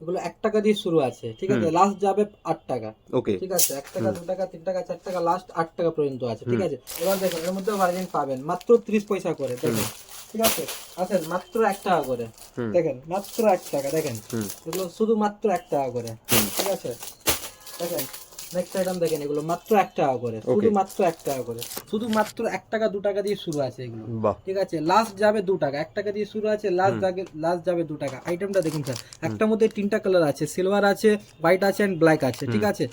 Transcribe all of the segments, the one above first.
এগুলো এক টাকা দিয়ে শুরু আছে ঠিক আছে? লাস্ট যাবে আট টাকা। ওকে ঠিক আছে? এক টাকা দু টাকা তিন টাকা চার টাকা লাস্ট আট টাকা পর্যন্ত আছে ঠিক আছে? এবার দেখুন এর মধ্যে মার্জিন পাবেন মাত্র ত্রিশ পয়সা করে দেখেন ঠিক আছে? আছেন মাত্র এক টাকা করে দেখেন মাত্র এক টাকা দেখেন। এগুলো শুধু মাত্র এক টাকা করে ঠিক আছে? দেখেন নেক্সট আইটেম দেখেন এগুলো মাত্র এক টাকা করে শুধু মাত্র এক টাকা করে। শুধু মাত্র এক টাকা দু টাকা দিয়ে শুরু আছে এগুলো। ঠিক আছে? লাস্ট যাবে দু টাকা এক টাকা দিয়ে শুরু আছে লাস্ট যাবে লাস্ট যাবে দু টাকা। আইটেমটা দেখুন স্যার একটার মধ্যে তিনটা কালার আছে সিলভার আছে হোয়াইট আছে এন্ড ব্ল্যাক আছে ঠিক আছে?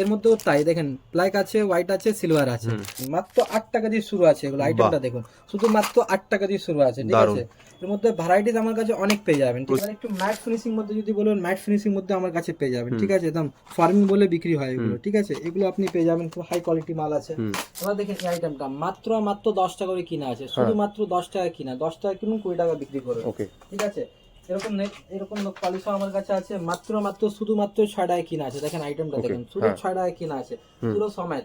এর মধ্যেও তাই দেখেন ব্ল্যাক আছে হোয়াইট আছে সিলভার আছে। মাত্র আট টাকা দিয়ে শুরু আছে এগুলো আইটেমটা দেখুন। শুধু মাত্র আট টাকা দিয়ে শুরু আছে ঠিক আছে? এর মধ্যে ভ্যারাইটিস আমার কাছে অনেক পেয়ে যাবেন ঠিক আছে? একটু ম্যাট ফিনিশিং মধ্যে যদি বলেন ম্যাট ফিনিশিং মধ্যে আমার কাছে পেয়ে যাবেন ঠিক আছে? একদম ফার্মিং বলে বিক্রি হয় এগুলো ঠিক আছে? এগুলো আপনি পেয়ে যাবেন খুব হাই কোয়ালিটি মাল আছে। এবার দেখেন এই আইটেমটা মাত্র মাত্র দশ টাকা করে কিনা আছে। শুধুমাত্র দশ টাকা কিনা। দশ টাকা কিনুন কুড়ি টাকা বিক্রি করুন ওকে। ঠিক আছে? এরকম এরকম পলিশও আমার কাছে আছে। মাত্র মাত্র শুধুমাত্র ছয় টাকা কিনা আছে। দেখেন আইটেমটা দেখেন। শুধু হ্যাঁ। ছয় টাকা কিনা আছে। পুরো সমেত।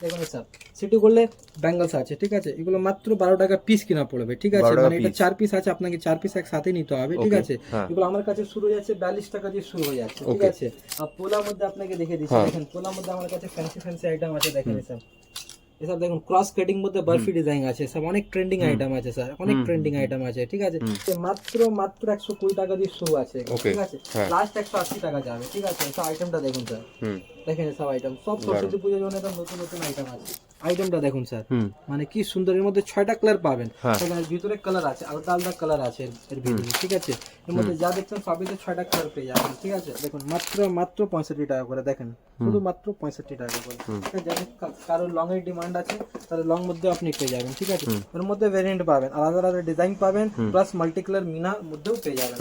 দেখুন স্যার। সিটি করলে ব্যাঙ্গলস আছে ঠিক আছে? এগুলো মাত্র বারো টাকা পিস কিনা পড়বে ঠিক আছে? মানে এটা চার পিস আছে আপনাকে চার পিস একসাথে নিতে হবে ঠিক আছে? হ্যাঁ। এগুলো আমার কাছে শুরু হয়ে যাচ্ছে বিয়াল্লিশ টাকা দিয়ে শুরু হয়ে যাচ্ছে ঠিক আছে? আর পোলার মধ্যে আপনাকে দেখে দিচ্ছি হ্যাঁ। দেখেন পোলার মধ্যে আমার কাছে ফ্যান্সি ফ্যান্সি আইটেম আছে দেখেন স্যার। এসব দেখুন ক্রস কাটিং মধ্যে বার্ফি ডিজাইন আছে সব অনেক ট্রেন্ডিং আইটেম আছে স্যার অনেক ট্রেন্ডিং আইটেম আছে ঠিক আছে? মাত্র মাত্র একশো কুড়ি টাকা দিয়ে শুরু আছে ঠিক আছে? হ্যাঁ। লাস্ট একশো আশি টাকা যাবে ঠিক আছে? সব আইটেমটা দেখুন স্যার দেখেন সব আইটেম সব সরস্বতী পুজোর জন্য নতুন নতুন আইটেম আছে। আইটেমটা দেখুন স্যার মানে কি সুন্দর এর মধ্যে ছয়টা কালার পাবেন। হ্যাঁ। ভিতরে কালার আছে আলাদা আলাদা কালার আছে এর- ভিতরে ঠিক আছে? এর মধ্যে যা দেখছেন সবই তো ছয়টা কালার পেয়ে যাবেন ঠিক আছে? দেখুন মাত্র মাত্র পঁয়ষট্টি টাকা করে দেখেন। শুধু মাত্র পঁয়ষট্টি টাকা করে। কারোর লং এর ডিমান্ড আছে তাহলে লং মধ্যে আপনি পেয়ে যাবেন ঠিক আছে? ওর মধ্যে ভেরিয়েন্ট পাবেন আলাদা আলাদা ডিজাইন পাবেন প্লাস মাল্টি কালার মিনা মধ্যেও পেয়ে যাবেন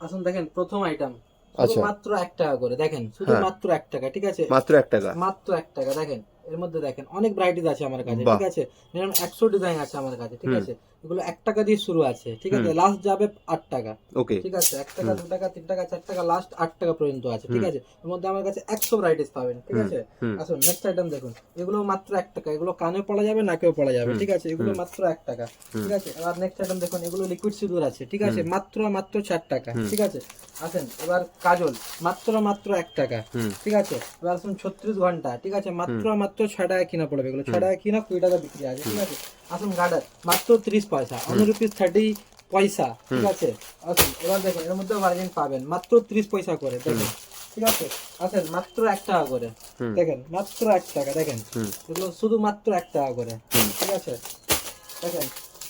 আসুন দেখেন প্রথম আইটেম আচ্ছা। মাত্র এক টাকা করে দেখেন শুধু মাত্র এক টাকা ঠিক আছে? মাত্র এক টাকা। মাত্র এক টাকা দেখেন। এর মধ্যে দেখেন অনেক ভ্যারাইটিস আছে আমার কাছে ঠিক আছে? যেরকম একশো ডিজাইন আছে আমার কাছে ঠিক আছে? এগুলো এক টাকা দিয়ে শুরু আছে ঠিক আছে? লাস্ট যাবে আট টাকা ওকে। ঠিক আছে? এক টাকা দু টাকা তিন টাকা চার টাকা লাস্ট আট টাকা পর্যন্ত আছে ঠিক আছে? এর মধ্যে আমার কাছে একশো ভ্যারাইটিস পাবেন ঠিক আছে। আসুন নেক্সট আইটেম দেখুন। এগুলো মাত্র এক টাকা এগুলো কানে পড়া যাবে নাকেও পড়া যাবে ঠিক আছে? এগুলো মাত্র এক টাকা ঠিক আছে? এবার নেক্সট আইটেম দেখুন এগুলো লিকুইড সিঁদুর আছে ঠিক আছে? মাত্র মাত্র চার টাকা ঠিক আছে? আসেন এবার কাজল মাত্র মাত্র এক টাকা ঠিক আছে? এবার আসুন ছত্রিশ ঘণ্টা ঠিক আছে? মাত্র মাত্র ছয় টাকা কিনা পড়বে। এগুলো ছয় টাকা কিনা কুড়ি টাকা বিক্রি আছে ঠিক আছে? আসুন গার্ডার মাত্র তিরিশ পয়সা অন রুপিস থার্টি পয়সা ঠিক আছে? আসুন এবার দেখুন এর মধ্যে মার্জিন পাবেন মাত্র তিরিশ পয়সা করে দেখেন ঠিক আছে? আসেন মাত্র এক টাকা করে দেখেন মাত্র এক টাকা দেখেন। এগুলো শুধু মাত্র এক টাকা করে ঠিক আছে? দেখেন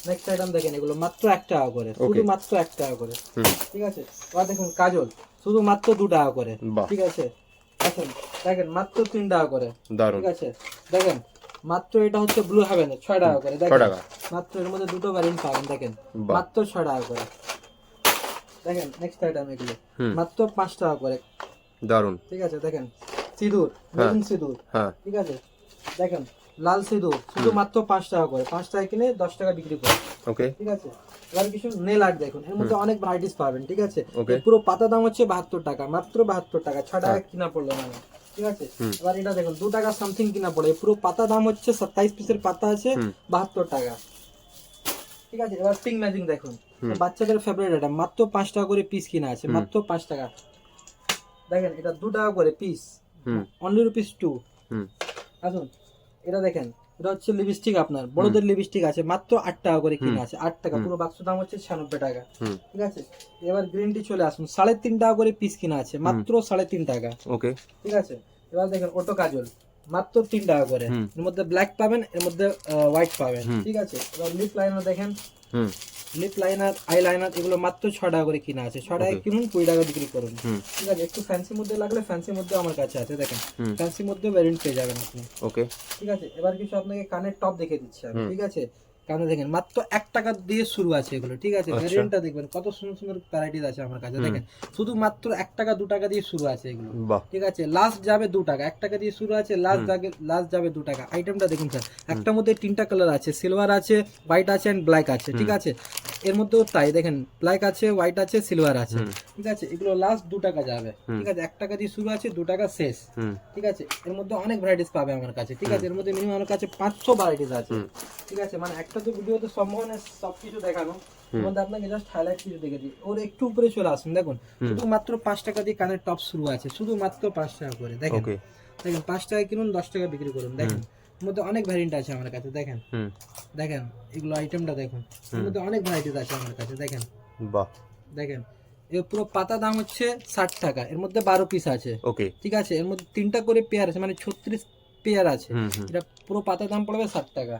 নেক্সট আইটেম দেখেন এগুলো মাত্র এক টাকা করে শুধু মাত্র এক টাকা করে ঠিক আছে? এবার দেখুন কাজল শুধু মাত্র দু টাকা করে ঠিক আছে? দেখেন দেখেন মাত্র তিন টাকা করে। দারুণ ঠিক আছে? দেখেন মাত্র এটা হচ্ছে ব্লু হেভেন ছয় টাকা করে দেখেন। মাত্র এর মধ্যে দুটো ভ্যারিয়েন্ট পাবেন দেখেন। মাত্র ছয় টাকা করে। দেখেন নেক্সট আইটেম এগুলো। মাত্র পাঁচ টাকা করে। দারুণ ঠিক আছে দেখেন সিঁদুর সিঁদুর। হ্যাঁ। ঠিক আছে? দেখেন লাল সিঁদুর শুধু মাত্র পাঁচ টাকা করে। পাঁচ টাকা কিনে দশ টাকা বিক্রি করে। ওকে। ঠিক আছে? এবার কিছু নেল আর্ট দেখুন এর মধ্যে অনেক ভ্যারাইটিস পাবেন ঠিক আছে? পুরো পাতা দাম হচ্ছে বাহাত্তর টাকা মাত্র বাহাত্তর টাকা ছ হ্যাঁ। টাকা কিনা পড়ল না ঠিক আছে? এবার এটা দেখুন দু টাকা সামথিং কিনা পড়ে পুরো পাতা দাম হচ্ছে সাতাইশ পিসের পাতা আছে বাহাত্তর টাকা। ঠিক আছে? এবার পিঙ্ক ম্যাজিং দেখুন। বাচ্চাদের ফেভারিট এটা মাত্র পাঁচ টাকা করে পিস কিনা আছে মাত্র পাঁচ টাকা। দেখেন এটা দু টাকা করে পিস হুম। অনলি রুপিস টু হুম। আসুন। এটা দেখেন এটা হচ্ছে লিপস্টিক আপনার। বড়দের লিপস্টিক আছে মাত্র আট টাকা করে কিনা আছে আট টাকা। পুরো বাক্স দাম হচ্ছে ছিয়ানব্বই টাকা। ঠিক আছে? এবার গ্রিন টি চলে আসুন সাড়ে তিন টাকা করে পিস কিনা আছে মাত্র সাড়ে তিন টাকা। ওকে ঠিক আছে? এবার দেখেন অটো কাজল। মাত্র তিন টাকা করে। এর মধ্যে ব্ল্যাক পাবেন এর মধ্যে হোয়াইট পাবেন। ঠিক আছে? এবার লিপ লাইনার দেখেন। লিপ লাইনার আই লাইনার এগুলো মাত্র ছ টাকা করে কিনা আছে। ছ টাকা কিনুন কুড়ি টাকা বিক্রি করুন। ঠিক আছে? একটু ফ্যান্সির মধ্যে লাগলে ফ্যান্সির মধ্যে আমার কাছে আছে দেখেন। ফ্যান্সি ফ্যান্সির মধ্যে ভ্যারিয়েন্ট পেয়ে যাবেন আপনি। ওকে ঠিক আছে? এবার কিছু আপনাকে কানের টপ দেখে দিচ্ছি আমি। ঠিক আছে? কানে দেখেন মাত্র এক টাকা দিয়ে শুরু আছে এগুলো ঠিক আছে? আচ্ছা। ভেরিয়েন্টটা দেখবেন কত সুন্দর সুন্দর ভ্যারাইটিস আছে আমার কাছে দেখেন? শুধু মাত্র এক টাকা দু টাকা দিয়ে শুরু আছে এগুলো ঠিক আছে? লাস্ট যাবে দু টাকা এক টাকা দিয়ে শুরু আছে লাস্ট যাবে লাস্ট যাবে দু টাকা। আইটেমটা দেখুন স্যার একটার মধ্যে তিনটা কালার আছে সিলভার আছে হোয়াইট আছে এন্ড ব্ল্যাক আছে ঠিক আছে? এর মধ্যেও তাই দেখেন ব্ল্যাক আছে হোয়াইট আছে সিলভার আছে ঠিক আছে? এগুলো লাস্ট দু টাকা যাবে ঠিক আছে? এক টাকা দিয়ে শুরু আছে দু টাকা শেষ ঠিক আছে? এর মধ্যে অনেক ভ্যারাইটিস পাবে আমার কাছে ঠিক আছে? এর মধ্যে মিনিমাম আমার কাছে পাঁচশো ভ্যারাইটিস আছে ঠিক আছে? মানে একটা তো ভিডিওতে সম্ভব না সবকিছু দেখানো এর মধ্যে আপনাকে জাস্ট হাইলাইট কিছু দেখে দিই ওর একটু উপরে চলে আসুন দেখুন। শুধুমাত্র পাঁচ টাকা দিয়ে কানের টপ শুরু আছে শুধুমাত্র পাঁচ টাকা করে দেখেন। দেখেন পাঁচ টাকা কিনুন দশ টাকা বিক্রি করুন দেখেন। মধ্যে অনেক ভ্যারিয়েন্ট আছে আমার কাছে দেখেন। দেখেন এগুলো আইটেমটা দেখুন। মধ্যে অনেক ভ্যারাইটিস আছে আমার কাছে দেখেন। বাহ। দেখেন এর পুরো পাতা দাম হচ্ছে ষাট টাকা এর মধ্যে বারো পিস আছে। ওকে ঠিক আছে এর মধ্যে তিনটা করে পেয়ার আছে মানে ছত্রিশ পেয়ার আছে। এটা পুরো পাতা দাম পড়বে ষাট টাকা।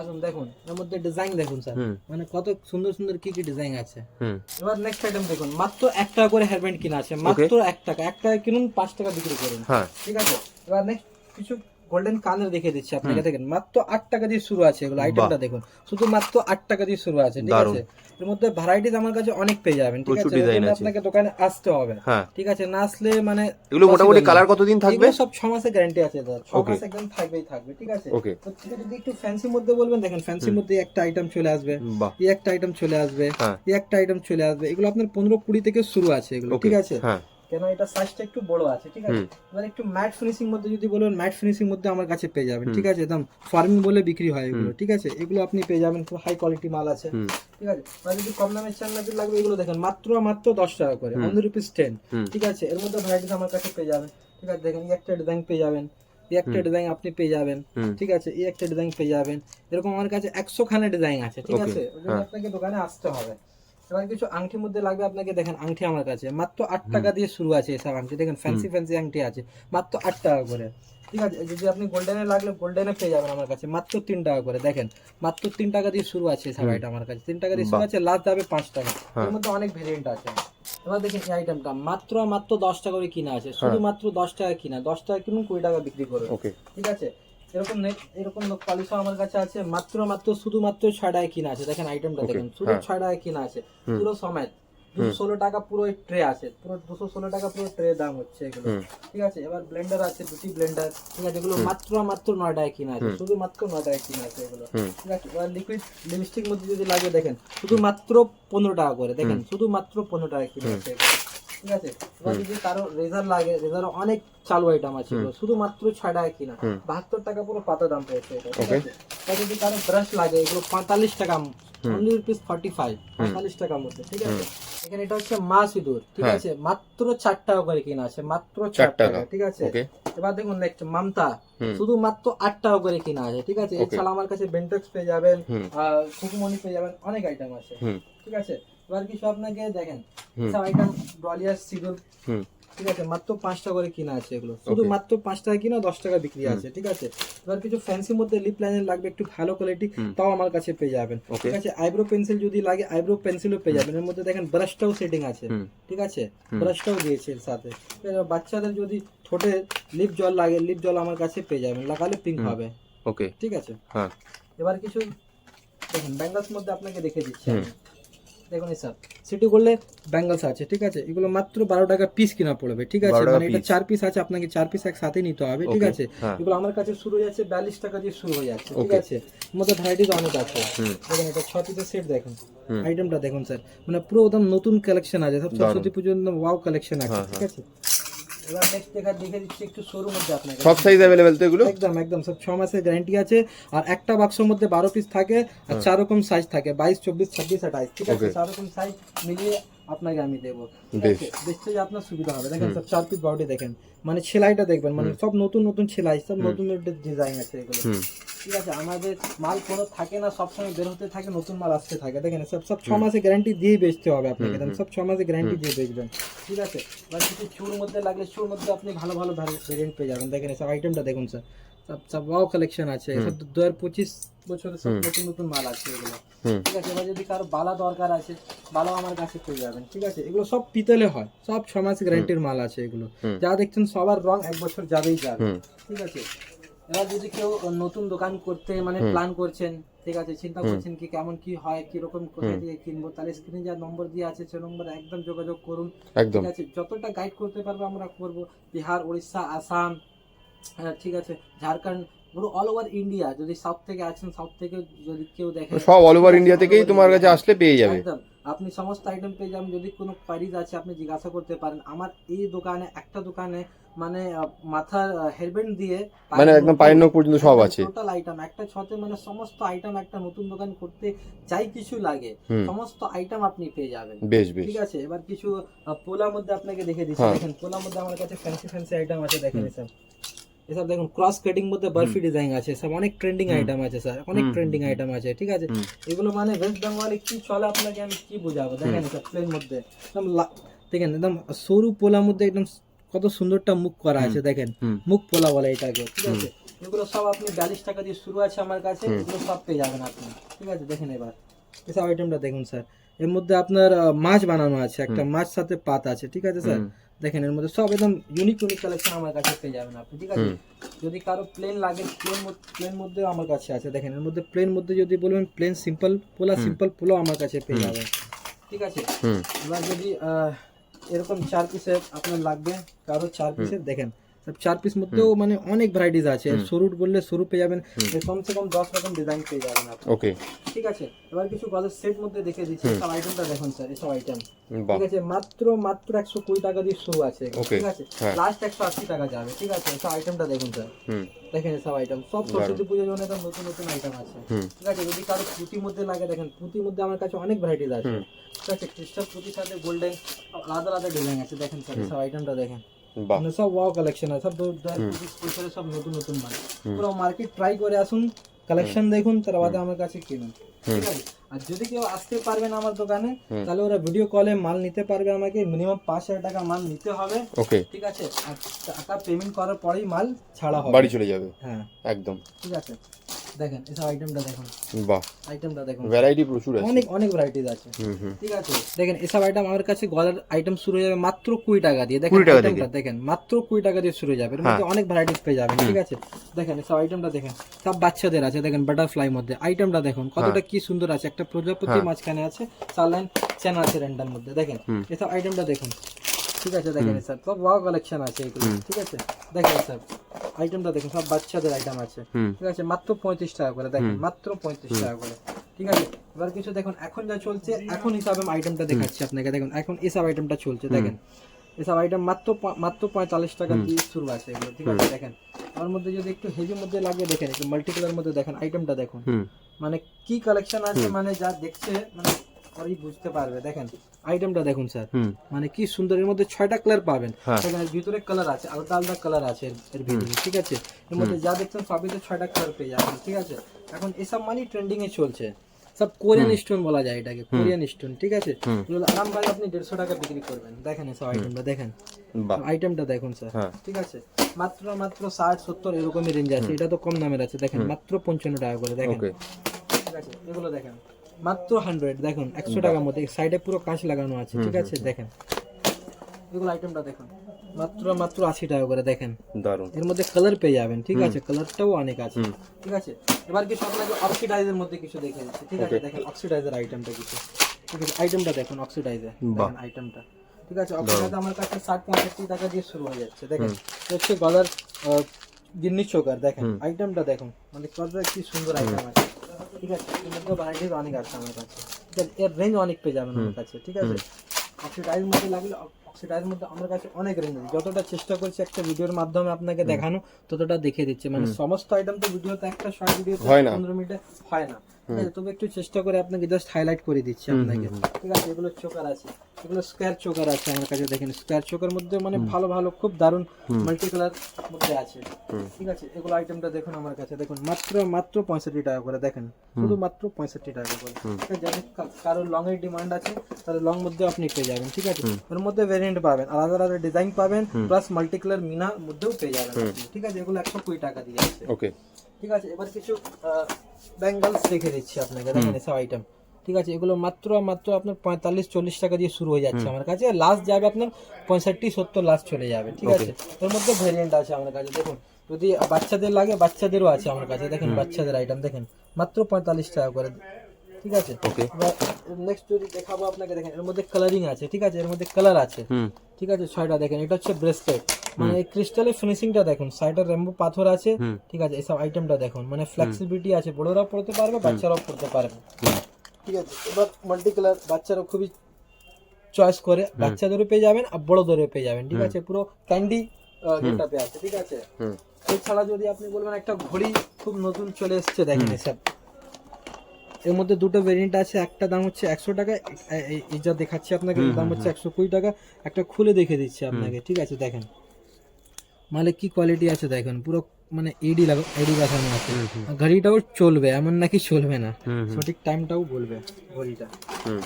আসুন দেখুন। এর মধ্যে ডিজাইন দেখুন স্যার মানে কত সুন্দর সুন্দর কি কি ডিজাইন আছে। এবার নেক্সট আইটেম দেখুন মাত্র এক টাকা করে হেয়ার ব্যান্ড কিনা আছে মাত্র এক টাকা। এক টাকা কিনুন পাঁচ টাকা বিক্রি করুন। হ্যাঁ। ঠিক আছে? এবার নেক্সট কিছু গোল্ডেন কানের দেখে দিচ্ছি আপনাকে দেখেন মাত্র আট টাকা দিয়ে শুরু আছে এগুলো আইটেমটা দেখুন। শুধু মাত্র আট টাকা দিয়ে শুরু আছে ঠিক আছে? এর মধ্যে ভ্যারাইটিস আমার কাছে অনেক পেয়ে যাবেন ঠিক আছে। আপনাকে দোকানে আসতে হবে। হ্যাঁ। ঠিক আছে না আসলে মানে এগুলো মোটামুটি কালার কতদিন থাকবে? সব ছ মাসের গ্যারান্টি আছে দাদা। ছ. মাস একদম থাকবেই থাকবে ঠিক আছে? ওকে যদি একটু ফ্যান্সির মধ্যে বলবেন দেখেন ফ্যান্সির মধ্যে একটা আইটেম চলে আসবে এই একটা আইটেম চলে আসবে হ্যাঁ। এই একটা আইটেম চলে আসবে এগুলো আপনার পনেরো কুড়ি থেকে শুরু আছে এগুলো ঠিক আছে? হ্যাঁ। কেন এটা সাইজটা একটু বড় আছে ঠিক আছে? এবার একটু ম্যাট ফিনিশিং মধ্যে যদি বলবেন ম্যাট ফিনিশিং মধ্যে আমার কাছে পেয়ে যাবেন ঠিক আছে? একদম ফার্মিং বলে বিক্রি হয় এগুলো ঠিক আছে? এগুলো আপনি পেয়ে যাবেন খুব হাই কোয়ালিটি মাল আছে ঠিক আছে? আর যদি কম দামের চাল না লাগবে এগুলো দেখেন মাত্র মাত্র দশ টাকা করে অন রুপিস টেন ঠিক আছে? এর মধ্যে ভ্যারাইটিস আমার কাছে পেয়ে যাবেন ঠিক আছে? দেখেন একটা ডিজাইন পেয়ে যাবেন একটা ডিজাইন আপনি পেয়ে যাবেন ঠিক আছে? এই একটা ডিজাইন পেয়ে যাবেন এরকম আমার কাছে একশো খানে ডিজাইন আছে ঠিক আছে? হ্যাঁ। আপনাকে দোকানে আসতে হবে। এবার কিছু আংটির মধ্যে লাগবে আপনাকে দেখেন আংটি আমার কাছে। মাত্র আট টাকা দিয়ে শুরু আছে এসব আংটি। দেখেন ফ্যান্সি ফ্যান্সি আংটি আছে। মাত্র আট টাকা করে। ঠিক আছে যদি আপনি গোল্ডেনে লাগলে গোল্ডেনে পেয়ে যাবেন আমার কাছে। মাত্র তিন টাকা করে দেখেন। মাত্র তিন টাকা দিয়ে শুরু আছে এসব আইটেম আমার কাছে। তিন টাকা দিয়ে শুরু আছে লাস্ট যাবে পাঁচ টাকা। হ্যাঁ। এর মধ্যে অনেক ভেরিয়েন্ট আছে। এবার দেখেন এই আইটেমটা মাত্র মাত্র দশ টাকা করে কিনা আছে। শুধুমাত্র দশ টাকা কিনা। দশ টাকা কিনুন কুড়ি টাকা বিক্রি করুন। ঠিক আছে? এরকম নেক এরকম পলিশও আমার কাছে আছে মাত্র মাত্র শুধুমাত্র ছয় টাকায় কিনা আছে। দেখেন আইটেমটা দেখেন শুধু হ্যাঁ। ছয় টাকায় কিনা আছে পুরো সমেত। দুশো ষোলো টাকা পুরো ট্রে আছে পুরো দুশো ষোলো টাকা পুরো ট্রে দাম হচ্ছে এগুলো। ঠিক আছে? এবার ব্লেন্ডার আছে দুটি ব্লেন্ডার ঠিক আছে? এগুলো মাত্র মাত্র নয় টাকায় কিনা আছে শুধু মাত্র নয় টাকায় কিনা আছে এগুলো। ঠিক আছে? এবার লিকুইড লিপস্টিক মধ্যে যদি লাগে দেখেন শুধু মাত্র পনেরো টাকা করে দেখেন শুধু মাত্র পনেরো টাকা কিনা আছে এগুলো। ঠিক আছে? এবার যদি কারও রেজার লাগে রেজার অনেক চালু আইটেম আছে এগুলো শুধু মাত্র ছয় টাকা কিনা বাহাত্তর টাকা পুরো পাতা দাম পেয়েছে এটা যদি কারও ব্রাশ লাগে এগুলো পঁয়তাল্লিশ টাকা অনলি রুপিস ফর্টি ফাইভ পঁয়তাল্লিশ টাকার মধ্যে ঠিক আছে? এখানে এটা হচ্ছে মা সিঁদুর ঠিক হ্যাঁ। আছে? মাত্র চার টাকা করে কিনা আছে মাত্র চার টাকা। ঠিক আছে? এবার দেখুন নেক্সট মামতা। শুধু মাত্র আট টাকা করে কিনা আছে ঠিক আছে? এছাড়া আমার কাছে বেন্টেক্স পেয়ে যাবেন হুম। সুকুমনি পেয়ে যাবেন অনেক আইটেম আছে ঠিক আছে? এবার কিছু আপনাকে দেখেন। আইটেম ব্রলিয়ার সিঁদুর ঠিক আছে মাত্র পাঁচ টাকা করে কিনা আছে এগুলো। শুধু মাত্র পাঁচ টাকা কিনা দশ টাকা বিক্রি আছে ঠিক আছে? এবার কিছু ফ্যান্সির মধ্যে লিপ লাইনের লাগবে একটু ভালো কোয়ালিটি তাও আমার কাছে পেয়ে যাবেন। ঠিক আছে আইব্রো পেন্সিল যদি লাগে আইব্রো পেন্সিলও পেয়ে যাবেন। এর মধ্যে দেখেন ব্রাশটাও সেটিং আছে। ঠিক আছে? ব্রাশটাও দিয়েছে এর সাথে। বাচ্চাদের যদি ঠোঁটে লিপ জল লাগে লিপ জল আমার কাছে পেয়ে যাবেন। লাগালে পিঙ্ক হবে। ওকে ঠিক আছে? হ্যাঁ। এবার কিছু দেখেন ব্যাঙ্গলস মধ্যে আপনাকে দেখে দিচ্ছি দেখুন স্যার সিটি করলে ব্যাঙ্গলস আছে ঠিক আছে? এগুলো মাত্র বারো টাকা পিস কিনা পড়বে ঠিক আছে? মানে এটা চার পিস আছে আপনাকে চার পিস একসাথে নিতে হবে ঠিক আছে? হ্যাঁ। এগুলো আমার কাছে শুরু হয়ে যাচ্ছে বিয়াল্লিশ টাকা দিয়ে শুরু হয়ে যাচ্ছে ঠিক আছে? মধ্যে ভ্যারাইটিস অনেক আছে। দেখুন এটা ছ পিসের সেট দেখুন। আইটেমটা দেখুন স্যার মানে পুরো একদম নতুন কালেকশন আছে সব সরস্বতী পুজোর ওয়াও কালেকশন আছে হ্যাঁ, ঠিক আছে? এবার নেক্সট দেখা দেখে দিচ্ছি একটু শোরুম মধ্যে আপনাকে সব সাইজ অ্যাভেলেবেল তো এগুলো? একদম একদম সব মাসের গ্যারান্টি আছে। আর একটা বাক্সের মধ্যে বারো পিস থাকে আর চার রকম সাইজ থাকে বাইশ চব্বিশ ছাব্বিশ আঠাইশ ঠিক আছে? চার রকম সাইজ মিলিয়ে আপনাকে আমি দেবো? দেখতে যে আপনার সুবিধা হবে। দেখেন সব চার পিস বডি দেখেন। মানে সেলাইটা দেখবেন মানে সব নতুন নতুন সেলাই সব নতুন নতুন ডিজাইন আছে এগুলো। ঠিক আছে আমাদের মাল কোনো থাকে না সবসময় বের হতে থাকে নতুন মাল আসতে থাকে। দেখেন সব সব ছ মাসে গ্যারান্টি দিয়ে বেচতে হবে আপনাকে সব ছ মাসে গ্যারান্টি দিয়ে বেচবেন। ঠিক আছে? এবার কিছু চুর মধ্যে লাগলে চুর মধ্যে আপনি ভালো ভালো ভেরিয়েন্ট পেয়ে যাবেন। দেখেন সব আইটেমটা দেখুন স্যার সব সব ওয়াও কালেকশন আছে। সব দু হাজার পঁচিশ বছরের সব নতুন নতুন মাল আছে এগুলো। ঠিক আছে এবার যদি কারও বালা দরকার আছে বালাও আমার কাছে পেয়ে যাবেন। ঠিক আছে? এগুলো সব পিতলে হয়। সব ছ মাস গ্যারান্টির মাল আছে এগুলো। যা দেখছেন সবার রং এক বছর যাবেই যাবে। ঠিক আছে? এবার যদি কেউ নতুন দোকান করতে মানে প্ল্যান করছেন ঠিক আছে চিন্তা করছেন কি কেমন কি হয় কীরকম কোথায় থেকে কিনবো তাহলে স্ক্রিনে যা নম্বর দিয়ে আছে সে নম্বরে একদম যোগাযোগ করুন ঠিক আছে যতটা গাইড করতে পারব আমরা করব বিহার উড়িষ্যা আসাম হ্যাঁ, ঠিক আছে ঝাড়খণ্ড পুরো অল ওভার ইন্ডিয়া যদি সাউথ থেকে আছেন সাউথ থেকে যদি কেউ দেখে সব অল ওভার ইন্ডিয়া থেকেই তোমার কাছে আসলে পেয়ে যাবে। একদম আপনি সমস্ত আইটেম পেয়ে যাবেন যদি কোনো কোয়ারিজ আছে আপনি জিজ্ঞাসা করতে পারেন আমার এই দোকানে একটা দোকানে মানে মাথার হেয়ারব্যান্ড দিয়ে মানে একদম পায়ের নখ পর্যন্ত সব আছে। টোটাল আইটেম একটা ছতে মানে সমস্ত আইটেম একটা নতুন দোকান করতে যাই কিছু লাগে সমস্ত আইটেম আপনি পেয়ে যাবেন। বেশ বেশ। ঠিক আছে এবার কিছু পোলার মধ্যে আপনাকে দেখে দিচ্ছি। হ্যাঁ। দেখেন পোলার মধ্যে আমার কাছে ফ্যান্সি ফ্যান্সি আইটেম আছে দেখেন এসব এসব দেখুন ক্রস কাটিং মধ্যে বার্ফি ডিজাইন আছে সব অনেক ট্রেন্ডিং আইটেম আছে স্যার অনেক ট্রেন্ডিং আইটেম আছে ঠিক আছে? এগুলো মানে ওয়েস্ট বেঙ্গলে কি চলে আপনাকে আমি কি বোঝাবো? দেখেন এসব প্লেন মধ্যে। একদম দেখেন একদম সরু পোলার মধ্যে একদম কত সুন্দরটা মুখ করা আছে দেখেন। মুখ পোলা বলে এটাকে ঠিক আছে? এগুলো সব আপনি বিয়াল্লিশ টাকা দিয়ে শুরু আছে আমার কাছে এগুলো সব পেয়ে যাবেন আপনি ঠিক আছে? দেখেন এবার। এসব আইটেমটা দেখুন স্যার। এর মধ্যে আপনার মাছ বানানো আছে একটা মাছ সাথে পাত আছে ঠিক আছে স্যার? দেখেন এর মধ্যে সব একদম ইউনিক ইউনিক কালেকশন আমার কাছে পেয়ে যাবেন আপনি ঠিক আছে? যদি কারও প্লেন লাগে প্লেন প্লেন মধ্যে আমার কাছে আছে দেখেন এর মধ্যে প্লেন মধ্যে যদি বলবেন প্লেন সিম্পল পোলা সিম্পল পোলো আমার কাছে পেয়ে যাবেন ঠিক আছে? এবার যদি আহ, এরকম চার পিসের আপনার লাগবে কারও চার পিসের দেখেন। চার পিস মধ্যেও মানে অনেক ভ্যারাইটিস আছে। সরুট বললে সরু পেয়ে যাবেন এর কমসে কম দশ রকম ডিজাইন পেয়ে যাবেন আপনি। ওকে। ঠিক আছে? এবার কিছু গজের সেট মধ্যে দেখে দিচ্ছি। সব আইটেমটা দেখুন স্যার এসব আইটেম ঠিক আছে? মাত্র মাত্র একশো কুড়ি টাকা দিয়ে শুরু আছে। ঠিক আছে? হ্যাঁ। লাস্ট একশো আশি টাকা যাবে। ঠিক আছে? এসব আইটেমটা দেখুন স্যার দেখেন এসব আইটেম সব সরস্বতী পুজোর জন্য নতুন নতুন আইটেম আছে। ঠিক আছে? যদি কারও পুঁতির মধ্যে লাগে দেখেন পুঁতির মধ্যে আমার কাছে অনেক ভ্যারাইটিস আছে। হুম। ঠিক আছে ক্রিস্টাল পুঁতির সাথে গোল্ডেন আলাদা আলাদা ডিজাইন আছে দেখেন স্যার সব আইটেমটা দেখেন। বাহ। মানে সব ওয়াও কালেকশন আছে সব দু স্পেশাল সব নতুন নতুন মাল। পুরো মার্কেট ট্রাই করে আসুন কালেকশন দেখুন তার বাদে আমার কাছে কিনুন। ঠিক আছে? আর যদি কেউ আসতে পারবে না আমার দোকানে তাহলে ওরা ভিডিও কলে মাল নিতে পারবে আমাকে মিনিমাম পাঁচ হাজার টাকা মাল নিতে হবে। ওকে। ঠিক আছে? আর টাকা পেমেন্ট করার পরেই মাল ছাড়া হবে। বাড়ি চলে যাবে। হ্যাঁ। একদম। ঠিক আছে? দেখেন এসব আইটেমটা দেখুন। বাহ। আইটেমটা দেখুন। ভ্যারাইটি প্রচুর আছে। অনেক অনেক ভ্যারাইটিস আছে। ঠিক আছে? দেখেন এসব আইটেম আমার কাছে গলার আইটেম শুরু হয়ে যাবে মাত্র কুড়ি টাকা দিয়ে। দেখেন 20 টাকা itemটা দেখেন মাত্র কুড়ি টাকা দিয়ে শুরু হয়ে যাবে। এর মধ্যে অনেক ভ্যারাইটিস পেয়ে যাবেন ঠিক আছে? দেখেন এসব আইটেমটা দেখেন সব বাচ্চাদের আছে। দেখেন বাটারফ্লাই মধ্যে আইটেমটা দেখুন কতটা কি সুন্দর আছে। একটা প্রজাপতি মাঝখানে আছে চার লাইন চ্যানেল আছে রেন্ডার মধ্যে। দেখেন এসব আইটেমটা দেখুন। ঠিক আছে দেখেন স্যার সব ওয়াও কালেকশন আছে এগুলো ঠিক আছে? দেখেন স্যার আইটেমটা দেখুন সব বাচ্চাদের আইটেম আছে ঠিক আছে? মাত্র পঁয়ত্রিশ টাকা করে দেখেন মাত্র পঁয়ত্রিশ টাকা করে ঠিক আছে? এবার কিছু দেখুন এখন যা চলছে এখন হিসাবে আইটেমটা দেখাচ্ছি আপনাকে দেখুন এখন এসব আইটেমটা চলছে দেখেন? এসব আইটেম মাত্র মাত্র পঁয়তাল্লিশ টাকা দিয়ে শুরু আছে এগুলো ঠিক আছে? দেখেন আমার মধ্যে যদি একটু হেভি মধ্যে লাগে দেখেন একটু মাল্টি কালার মধ্যে দেখেন আইটেমটা দেখুন। মানে কি কালেকশন আছে মানে যা দেখছে মানে পরেই বুঝতে পারবে দেখেন? আইটেমটা দেখুন স্যার। মানে কি সুন্দর এর মধ্যে ছয়টা কালার পাবেন। হ্যাঁ। এর ভিতরে কালার আছে আলাদা আলাদা কালার আছে এর- ভিতরে ঠিক আছে? এর মধ্যে যা দেখছেন সবই তো ছয়টা কালার পেয়ে যাবেন ঠিক আছে? এখন এসব মানি ট্রেন্ডিং এ চলছে। সব কোরিয়ান স্টোন বলা যায় এটাকে কোরিয়ান স্টোন ঠিক আছে। এগুলো আরামভাবে আপনি দেড়শো টাকা বিক্রি করবেন। দেখেন এসব আইটেমটা দেখেন? আইটেমটা দেখুন স্যার হ্যাঁ। ঠিক আছে? মাত্র মাত্র ষাট সত্তর এরকমই রেঞ্জ আছে। এটা তো কম দামের আছে দেখেন মাত্র পঞ্চান্ন টাকা করে দেখেন। ঠিক আছে? এগুলো দেখেন। মাত্র হান্ড্রেড দেখুন একশো টাকার মধ্যে সাইডে পুরো কাঁচ লাগানো আছে ঠিক আছে? দেখেন এগুলো আইটেমটা দেখুন মাত্র মাত্র আশি টাকা করে দেখেন। দারুণ। এর মধ্যে কালার পেয়ে যাবেন ঠিক আছে? কালারটাও অনেক আছে ঠিক আছে? এবার কিছু আপনাকে অক্সিডাইজের মধ্যে কিছু দেখে দিচ্ছি ঠিক আছে? দেখেন অক্সিডাইজার আইটেমটা কিছু। ঠিক আছে আইটেমটা দেখুন অক্সিডাইজার দেখেন আইটেমটা ঠিক আছে? অক্সিডাইজার আমার কাছে ষাট পঁয়ষট্টি টাকা দিয়ে শুরু হয়ে যাচ্ছে দেখেন? হচ্ছে গলার গিন্নি চোকার দেখেন? আইটেমটা দেখুন মানে কতটা কি সুন্দর আইটেম আছে। ঠিক আছে এর ভ্যারাইটিস অনেক আছে আমার কাছে। ঠিক আছে, এর রেঞ্জ অনেক পেয়ে যাবেন আমার কাছে ঠিক আছে? অক্সিডাইজ মধ্যে লাগলে মধ্যে আমার কাছে অনেক রেঞ্জ আছে। যতটা চেষ্টা করছি একটা ভিডিওর মাধ্যমে আপনাকে দেখানো ততটা দেখে দিচ্ছে। মানে সমস্ত আইটেম তো ভিডিও তো একটা শর্ট ভিডিও। পনেরো মিনিটে হয় না। তবে একটু চেষ্টা করে আপনাকে জাস্ট হাইলাইট করে দিচ্ছি আপনাকে। ঠিক আছে এগুলো চোকার আছে। এগুলো স্কোয়ার চোকার আছে আমার কাছে দেখেন স্কোয়ার চোকার মধ্যে মানে ভালো ভালো খুব দারুণ মাল্টি কালার মধ্যে আছে। ঠিক আছে এগুলো আইটেমটা দেখুন আমার কাছে। দেখুন মাত্র মাত্র পঁয়ষট্টি টাকা করে দেখেন শুধু মাত্র পঁয়ষট্টি টাকা করে। আছে, কারোর লং এর ডিমান্ড আছে তাহলে লং মধ্যে আপনি পেয়ে যাবেন ঠিক আছে? ওর মধ্যে ভেরিয়েন্ট পাবেন আলাদা আলাদা ডিজাইন পাবেন প্লাস মাল্টি কালার মিনা মধ্যেও পেয়ে যাবেন ঠিক আছে এগুলো একশো কুড়ি টাকা দিয়ে আছে। ওকে ঠিক আছে? এবার কিছু ব্যাঙ্গলস রেখে দিচ্ছি আপনাকে। দেখেন এসব আইটেম ঠিক আছে? এগুলো মাত্র মাত্র আপনার পঁয়তাল্লিশ চল্লিশ টাকা দিয়ে শুরু হয়ে যাচ্ছে আমার কাছে। লাস্ট যাবে আপনার পঁয়ষট্টি সত্তর লাস্ট চলে যাবে। ঠিক আছে? এর মধ্যে ভেরিয়েন্ট আছে আমার কাছে। দেখুন যদি বাচ্চাদের লাগে বাচ্চাদেরও আছে আমার কাছে। দেখেন বাচ্চাদের আইটেম দেখেন। মাত্র পঁয়তাল্লিশ টাকা করে ঠিক আছে? ওকে এবার নেক্সট যদি দেখাবো আপনাকে দেখেন এর মধ্যে কালারিং আছে ঠিক আছে? এর মধ্যে কালার আছে। ঠিক আছে ছয়টা দেখেন এটা হচ্ছে ব্রেসলেট মানে ক্রিস্টালের ফিনিশিংটা দেখুন সাইডে রেম্বো পাথর আছে ঠিক আছে? এসব আইটেমটা দেখুন মানে ফ্লেক্সিবিলিটি আছে পড়তে পারবে বাচ্চারাও পড়তে পারবে। ঠিক আছে এবার মাল্টি কালার বাচ্চারা খুবই চয়েস করে বাচ্চাদেরও পেয়ে যাবেন আর বড়দেরও পেয়ে যাবেন ঠিক আছে? পুরো ক্যান্ডি গেটআপে আছে ঠিক আছে? এছাড়া যদি আপনি বলবেন একটা ঘড়ি খুব নতুন চলে এসেছে দেখেন এসব। এর মধ্যে দুটো ভেরিয়েন্ট আছে একটা দাম হচ্ছে একশো টাকা এই যা দেখাচ্ছি আপনাকে দাম হচ্ছে একশো কুড়ি টাকা একটা খুলে দেখে দিচ্ছি আপনাকে ঠিক আছে দেখেন। মালে কি কোয়ালিটি আছে দেখেন পুরো মানে এডি লাগা এডি বসানো আছে। ঘড়িটাও চলবে এমন নাকি চলবে না। সঠিক টাইমটাও বলবে ঘড়িটা।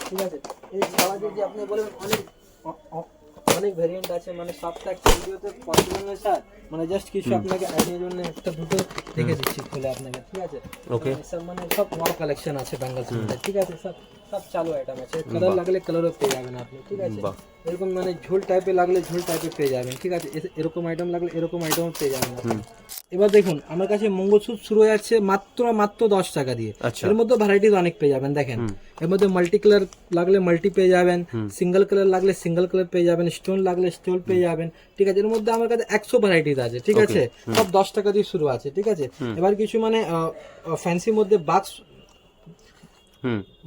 ঠিক আছে? এই ছাড়া যদি আপনি বলেন অনেক অনেক ভেরিয়েন্ট আছে মানে সবটা একটা ভিডিওতে পসিবল নয় স্যার মানে জাস্ট কিছু আপনাকে আইডিয়ার জন্য একটা দুটো দেখে দিচ্ছি খুলে আপনাকে ঠিক আছে? ওকে মানে সব মানে সব ওয়াও কালেকশন আছে মধ্যে ঠিক আছে সব সব চালু আইটেম আছে। কালার লাগলে কালারও পেয়ে যাবেন আপনি ঠিক আছে? এরকম মানে ঝোল টাইপের লাগলে ঝোল টাইপের পেয়ে যাবেন ঠিক আছে? এরকম আইটেম লাগলে এরকম আইটেমও পেয়ে যাবেন এবার দেখুন আমার কাছে মঙ্গলসূত্র শুরু হয়ে যাচ্ছে মাত্র মাত্র দশ টাকা দিয়ে। আচ্ছা। এর মধ্যে ভ্যারাইটিস অনেক পেয়ে যাবেন দেখেন। এর মধ্যে মাল্টি কালার লাগলে মাল্টি পেয়ে যাবেন সিঙ্গেল কালার লাগলে সিঙ্গেল কালার পেয়ে যাবেন স্টোন লাগলে স্টোন পেয়ে যাবেন ঠিক আছে? এর মধ্যে আমার কাছে একশো ভ্যারাইটিস আছে ঠিক আছে? সব দশ টাকা দিয়ে শুরু আছে ঠিক আছে? এবার কিছু মানে ফ্যান্সির মধ্যে বাক্স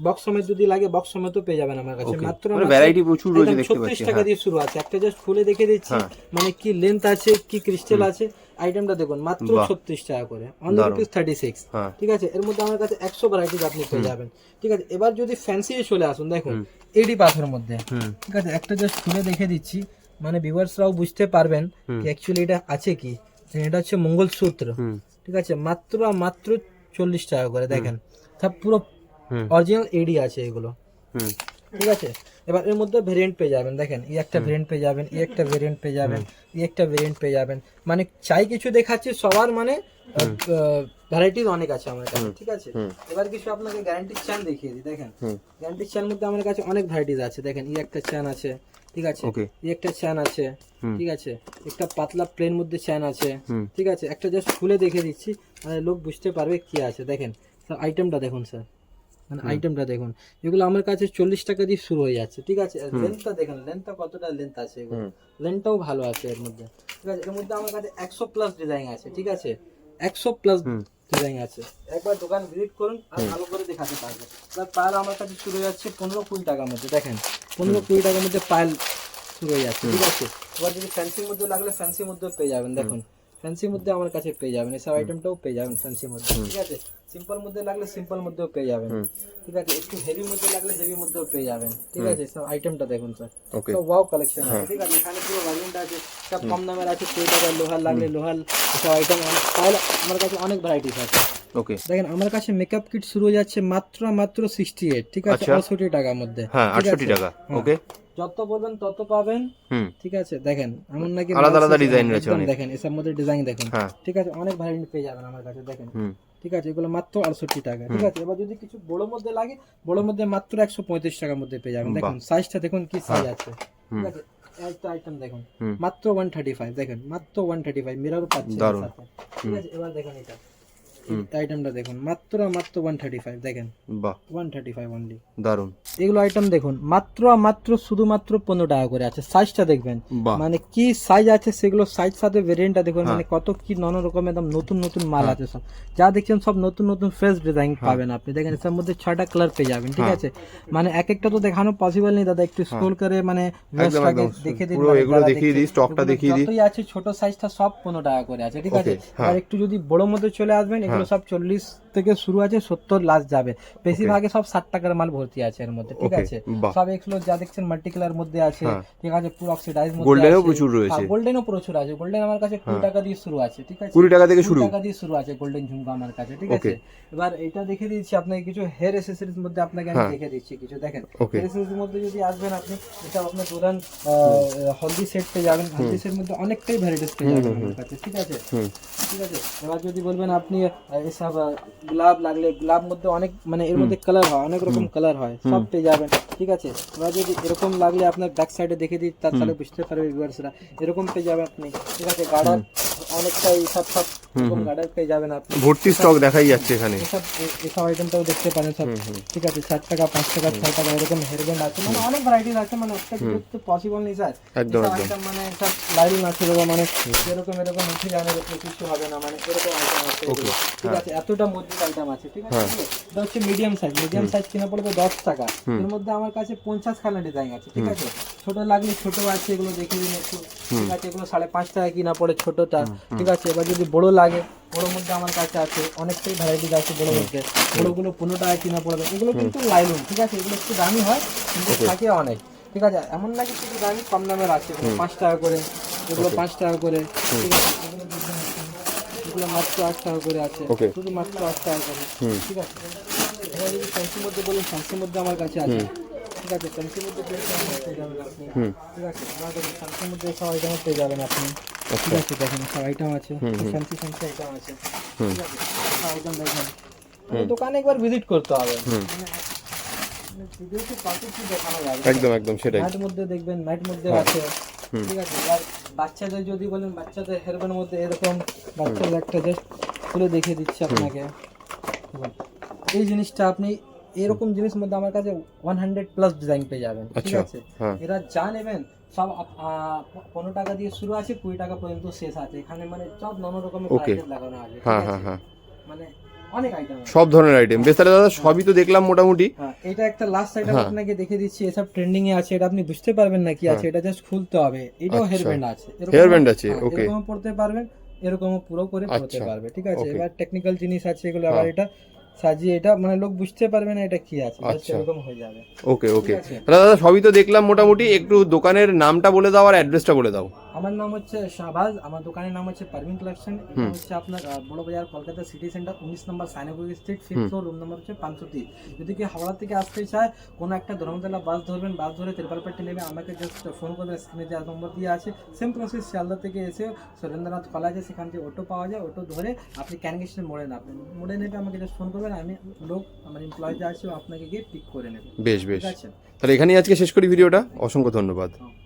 বক্স সমেত যদি লাগে বক্স সমেতও পেয়ে যাবেন আমার কাছে। মাত্র মানে variety প্রচুর রয়েছে দেখতে পাচ্ছি, টাকা হ্যাঁ। দিয়ে শুরু আছে। একটা জাস্ট খুলে দেখে দিচ্ছি মানে কি লেন্থ আছে কি ক্রিস্টাল আছে। আইটেমটা দেখুন মাত্র বাহ। ছত্রিশ টাকা করে। অনলি। রুপিস থার্টি সিক্স হ্যাঁ। ঠিক আছে? এর মধ্যে আমার কাছে একশো ভ্যারাইটিস আপনি পেয়ে যাবেন। ঠিক আছে? এবার যদি ফ্যান্সি চলে আসুন দেখুন এডি পাথরের মধ্যে। ঠিক আছে? একটা জাস্ট খুলে দেখে দিচ্ছি। মানে ভিউয়ার্সরাও বুঝতে পারবেন কি অ্যাকচুয়ালি এটা আছে কি? এটা হচ্ছে মঙ্গলসূত্র। ঠিক আছে? মাত্র মাত্র চল্লিশ টাকা করে দেখেন। সব পুরো অরিজিনাল এডি আছে এগুলো। ঠিক আছে? এবার এর মধ্যে ভেরিয়েন্ট পেয়ে যাবেন দেখেন এই একটা ভেরিয়েন্ট পেয়ে যাবেন এই একটা ভেরিয়েন্ট পেয়ে যাবেন এই একটা ভেরিয়েন্ট পেয়ে যাবেন। মানে চাই কিছু দেখাচ্ছি সবার মানে ভ্যারাইটিস অনেক আছে আমার কাছে ঠিক আছে? এবার কিছু আপনাকে গ্যারান্টি চ্যান দেখিয়ে দিই দেখেন। গ্যারান্টি চ্যান মধ্যে আমার কাছে অনেক ভ্যারাইটিস আছে দেখেন এই একটা চ্যান আছে ঠিক আছে? এই একটা চ্যান আছে ঠিক আছে? একটা পাতলা প্লেন মধ্যে চ্যান আছে ঠিক আছে? একটা জাস্ট খুলে দেখে দিচ্ছি মানে লোক বুঝতে পারবে কি আছে দেখেন। আইটেমটা দেখুন স্যার মানে আইটেমটা দেখুন। এগুলো আমার কাছে চল্লিশ টাকা দিয়ে শুরু হয়ে যাচ্ছে ঠিক আছে? লেন্থটা দেখেন লেন্থটা কতটা লেন্থ আছে এগুলো? লেন্থটাও ভালো আছে এর মধ্যে ঠিক আছে? এর মধ্যে আমার কাছে একশো প্লাস ডিজাইন আছে ঠিক আছে? একশো প্লাস ডিজাইন আছে। একবার দোকান ভিজিট করুন আর ভালো করে দেখাতে পারবে এবার পায়েল আমার কাছে শুরু হয়ে যাচ্ছে পনেরো কুড়ি টাকার মধ্যে দেখেন? পনেরো কুড়ি টাকার মধ্যে পায়েল শুরু হয়ে যাচ্ছে ঠিক আছে? এবার যদি ফ্যান্সির মধ্যে লাগলে ফ্যান্সির মধ্যেও পেয়ে যাবেন দেখুন। ফ্যান্সির মধ্যে আমার কাছে পেয়ে যাবেন এসব আইটেমটাও পেয়ে যাবেন ফ্যান্সির মধ্যে ঠিক আছে? সিম্পল মধ্যে লাগলে সিম্পল মধ্যেও পেয়ে যাবেন। ঠিক আছে একটু হেভি মধ্যে লাগলে হেভি মধ্যেও পেয়ে যাবেন। ঠিক আছে সব আইটেমটা দেখুন স্যার সব ওয়াও কালেকশন আছে ঠিক আছে এখানে পুরো ভ্যারিয়েন্ট আছে সব কম দামের আছে কুড়ি টাকার লোহার লাগলে লোহার সব আইটেম তাহলে আমার কাছে অনেক ভ্যারাইটিস আছে। ওকে দেখেন আমার কাছে মেকআপ কিট শুরু হয়ে যাচ্ছে মাত্র মাত্র সিক্সটি এইট ঠিক আছে আচ্ছা। আটষট্টি টাকার মধ্যে। হ্যাঁ আটষট্টি? টাকা। হ্যাঁ। ওকে যত বলবেন তত পাবেন। ঠিক আছে দেখেন এমন নাকি আলাদা আলাদা একদম রয়েছে দেখেন এসব মধ্যে ডিজাইন দেখেন। হ্যাঁ। ঠিক আছে অনেক ভ্যারাইটি পেয়ে যাবেন আমার কাছে দেখেন। ঠিক আছে? এগুলো মাত্র আটষট্টি টাকা। ঠিক আছে? এবার যদি কিছু বড় মধ্যে লাগে বড় মধ্যে মাত্র একশো পঁয়ত্রিশ টাকার মধ্যে পেয়ে যাবেন। দেখুন সাইজটা দেখুন কি সাইজ আছে। ঠিক আছে? একটা আইটেম দেখুন। মাত্র ওয়ান থার্টি ফাইভ দেখেন? মাত্র ওয়ান থার্টি ফাইভ মিরারও পাচ্ছে ঠিক আছে? এবার দেখেন এটা। আইটেমটা দেখুন মাত্র মাত্র ওয়ান থার্টি ফাইভ দেখেন। বাহ। ওয়ান থার্টি ফাইভ অনলি দারুণ। এগুলো আইটেম দেখুন মাত্র মাত্র শুধুমাত্র পনেরো টাকা করে আছে সাইজটা দেখবেন। মানে কি সাইজ আছে সেগুলো সাইজ সাথে ভেরিয়েন্টটা দেখুন মানে কত কি নানা রকমের একদম নতুন নতুন মাল আছে সব। যা দেখছেন সব নতুন নতুন ফ্রেশ ডিজাইন পাবেন আপনি। দেখেন এর মধ্যে ছয়টা কালার পেয়ে যাবেন ঠিক আছে? মানে এক একটা তো দেখানো পসিবল নেই দাদা একটু স্ক্রোল করে মানে দেখে দিন পুরো এগুলো দেখিয়ে দিই, স্টকটা দেখিয়ে দিই। যতই আছে ছোট সাইজটা সব পনেরো টাকা করে আছে ঠিক আছে? হ্যাঁ। আর একটু যদি বড় মধ্যে চলে আসবেন এগুলো সব চল্লিশ থেকে শুরু আছে সত্তর লাস্ট যাবে। বেশিরভাগে সব ষাট টাকার মাল ভর্তি আছে এর মধ্যে ঠিক আছে? সব এগুলো যা দেখছেন মাল্টি কালার মধ্যে আছে হ্যাঁ। ঠিক আছে পুরো অক্সিডাইজ গোল্ডেনও প্রচুর রয়েছে। হ্যাঁ, গোল্ডেনও প্রচুর আছে। গোল্ডেন আমার কাছে কুড়ি টাকা দিয়ে শুরু আছে ঠিক আছে? কুড়ি টাকা থেকে শুরু। টাকা দিয়ে শুরু আছে গোল্ডেন ঝুমকা আমার কাছে ঠিক আছে? এবার এটা দেখে দিচ্ছি আপনাকে কিছু হেয়ার অ্যাসেসরিজ মধ্যে আপনাকে আমি হ্যাঁ। দেখে দিচ্ছি কিছু দেখেন. হেয়ার অ্যাসেসরিজ মধ্যে যদি আসবেন আপনি এটা আপনার আহ, হলদি সেট পেয়ে যাবেন। হলদি সেট মধ্যে অনেকটাই ভ্যারাইটিস পেয়ে যাবেন আমার কাছে ঠিক আছে? ঠিক আছে? এবার যদি বলবেন আপনি এসব গুলাব গোলাপ লাগলে গোলাপ মধ্যে অনেক মানে এর মধ্যে কালার হয় অনেক রকম কালার হয় সব পেয়ে যাবেন ঠিক আছে? এবার যদি এরকম লাগলে আপনার ব্যাক সাইডে দেখে দিই তার তাহলে বুঝতে পারবে ভিউয়ার্সরা এরকম পেয়ে যাবেন আপনি ঠিক আছে? গার্ডার অনেকটাই সব সব রকম যাবেন আপনি। ভর্তি স্টক দেখাই যাচ্ছে এখানে। এসব এসব আইটেমটাও দেখতে পারেন সব। ঠিক আছে ষাট টাকা পাঁচ টাকা ছয় টাকা এরকম হেয়ারব্যান্ড আছে। মানে অনেক ভ্যারাইটিস আছে মানে একটা কিছু পসিবল নেই স্যার একদম। মানে সব লাইন আছে এরকম মানে এরকম এরকম উঠে যাবে এরকম কিছু হবে না মানে এরকম আইটেম আছে ঠিক আছে এতটা মজবুত আইটেম আছে ঠিক আছে এটা হচ্ছে মিডিয়াম সাইজ মিডিয়াম সাইজ কিনা পড়বে দশ টাকা। এর মধ্যে আমার কাছে পঞ্চাশ খানা ডিজাইন আছে ঠিক আছে। ছোট লাগলে ছোট আছে এগুলো দেখে দিন একটু। ঠিক আছে এগুলো সাড়ে পাঁচ টাকা কিনা পড়ে ছোটটা। ঠিক আছে এবার যদি বড় লাগে বড়োর মধ্যে আমার কাছে আছে অনেকটাই ভ্যারাইটিস আছে বড়োর মধ্যে। বড়োগুলো পনেরো টাকা কিনা পড়বে। এগুলো কিন্তু লাইলুন ঠিক আছে এগুলো একটু দামি হয় কিন্তু থাকে অনেক। ঠিক আছে এমন না কিছু দামি কম দামের আছে। পাঁচ টাকা করে এগুলো পাঁচ টাকা করে ঠিক আছে এগুলো মাত্র আট টাকা করে আছে। শুধু মাত্র আট টাকা করে ঠিক আছে। এবার যদি ফ্যান্সির মধ্যে বলুন ফ্যান্সির মধ্যে আমার কাছে আছে। ঠিক আছে ফ্যান্সির মধ্যে পেয়ে যাবেন আপনি। ঠিক আছে আমার কাছে ফ্যান্সির মধ্যে সব আইটেম পেয়ে যাবেন আপনি। ঠিক আছে দেখেন সব আইটেম আছে ফ্যান্সি ফ্যান্সি আইটেম আছে। ঠিক আছে আইটেম দেখেন। মানে দোকানে একবার ভিজিট করতে হবে। মানে মানে একদম একদম সেটাই। ম্যাট মধ্যে দেখবেন ম্যাট মধ্যে আছে ঠিক আছে আর বাচ্চাদের যদি বলেন বাচ্চাদের হেয়ারব্যান্ড মধ্যে এরকম বাচ্চাদের একটা জাস্ট খুলে দেখিয়ে দিচ্ছি আপনাকে। এই জিনিসটা আপনি এরকম জিনিস মধ্যে আমার কাছে ওয়ান হান্ড্রেড প্লাস ডিজাইন পেয়ে যাবেন। ঠিক আচ্ছা, আছে? হ্যাঁ। এরা যা নেবেন সব পনেরো টাকা দিয়ে শুরু আছে কুড়ি টাকা পর্যন্ত শেষ আছে। এখানে মানে সব নানা রকমের আইটেম লাগানো আছে হ্যাঁ হ্যাঁ হ্যাঁ। মানে অনেক আইটেম সব ধরনের আইটেম বেশ তাহলে দাদা সবই তো দেখলাম মোটামুটি। হ্যাঁ এটা একটা লাস্ট আইটেম হ্যাঁ। আপনাকে দেখে দিচ্ছি এসব ট্রেন্ডিং এ আছে এটা আপনি বুঝতে পারবেন না কি আছে এটা জাস্ট খুলতে হবে। এটাও আচ্ছা। হেয়ার ব্যান্ড আছে। Hair band আছে, হ্যাঁ, okay. এরকম পড়তে পারবেন এরকম পুরো করে পড়তে আচ্ছা, পারবে ঠিক আছে? এবার টেকনিক্যাল জিনিস আছে এগুলো আবার এটা সাজিয়ে এটা মানে লোক বুঝতে পারবে না এটা কি আছে আচ্ছা। এরকম হয়ে যাবে। ওকে ওকে। দাদা সবই তো দেখলাম মোটামুটি। একটু দোকানের নামটা বলে দাও আর অ্যাড্রেসটা বলে দাও। আমার নাম হচ্ছে শাহবাজ আমার দোকানের নাম হচ্ছে পারভিন কালেকশন এটা হচ্ছে আপনার বড় বাজার কলকাতা সিটি সেন্টার উনিশ number Sainapur street fifth floor room number হচ্ছে পাঁচশো তিন। যদি কি হাওড়া থেকে আসতে চায় কোনো একটা ধর্মতলা বাস ধরবেন বাস ধরে তিরপালপেটে নেবে আমাকে জাস্ট ফোন করবেন স্ক্রিনে যে নম্বর দিয়ে আছে। সেম প্রসেস শিয়ালদা থেকে এসে সুরেন্দ্রনাথ কলেজ সেখান থেকে অটো পাওয়া যায় অটো ধরে আপনি ক্যানগেশন মোড়ে নামবেন। মোড়ে নেবে আমাকে জাস্ট ফোন করবেন আমি লোক আমার এমপ্লয় যে আছে আপনাকে গিয়ে পিক করে নেবে। বেশ বেশ। তাহলে এখানেই আজকে শেষ করি ভিডিওটা। অসংখ্য ধন্যবাদ। হ্যাঁ।